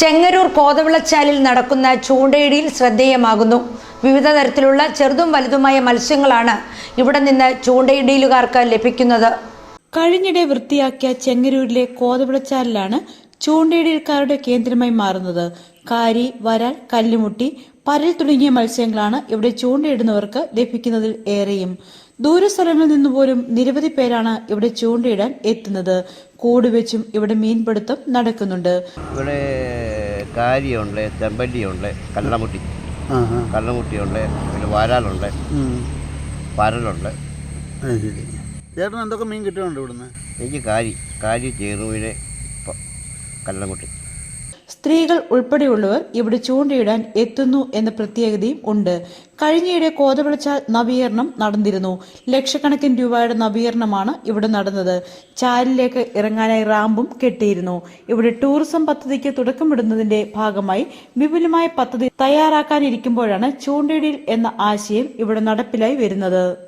ചെങ്ങന്നൂർ കോതവിളച്ചാലിൽ നടക്കുന്ന ചൂണ്ടയിടിയിൽ ശ്രദ്ധേയമാകുന്നു. വിവിധ തരത്തിലുള്ള ചെറുതും വലുതുമായ മത്സ്യങ്ങളാണ് ഇവിടെ നിന്ന് ചൂണ്ടയിടിയിലുകാർക്ക് ലഭിക്കുന്നത്. കഴിഞ്ഞിടെ വൃത്തിയാക്കിയ ചെങ്ങരൂരിലെ കോതവിളച്ചാലിലാണ് ചൂണ്ടയിടൽക്കാരുടെ കേന്ദ്രമായി മാറുന്നത്. കാരി വരാൽ കല്ലുമുട്ടി പരൽ തുടങ്ങിയ മത്സ്യങ്ങളാണ് ഇവിടെ ചൂണ്ടയിടുന്നവർക്ക് ലഭിക്കുന്നതിൽ ഏറെയും. ദൂരസ്ഥലങ്ങളിൽ നിന്നുപോലും നിരവധി പേരാണ് ഇവിടെ ചൂണ്ടയിടാൻ എത്തുന്നത്. കൂടുവെച്ചും ഇവിടെ മീൻപിടുത്തം നടക്കുന്നുണ്ട്. ഇവിടെ കാരിയുണ്ട് ചെമ്പല്ലിയുണ്ട് കള്ളമുട്ടി കല്ലമുട്ടിയുണ്ട് പിന്നെ വാരാലുണ്ട്. പരലുണ്ട് ശരി. ചേട്ടൻ എന്തൊക്കെ മീൻ കിട്ടുന്നുണ്ട് ഇവിടുന്ന്? എനിക്ക് കാരി കാരി ചേറുവിനെ കള്ളമുട്ടി സ്ത്രീകൾ ഉൾപ്പെടെയുള്ളവർ ഇവിടെ ചൂണ്ടയിടാൻ എത്തുന്നു എന്ന പ്രത്യേകതയും ഉണ്ട്. കഴിഞ്ഞയിടെ കോതവിളച്ച നവീകരണം നടന്നിരുന്നു. ലക്ഷക്കണക്കിന് രൂപയുടെ നവീകരണമാണ് ഇവിടെ നടന്നത്. ചാലിലേക്ക് ഇറങ്ങാനായി റാമ്പും കെട്ടിയിരുന്നു. ഇവിടെ ടൂറിസം പദ്ധതിക്ക് തുടക്കമിടുന്നതിന്റെ ഭാഗമായി വിപുലമായ പദ്ധതി തയ്യാറാക്കാനിരിക്കുമ്പോഴാണ് ചൂണ്ടയിടിൽ എന്ന ആശയം ഇവിടെ നടപ്പിലായി വരുന്നത്.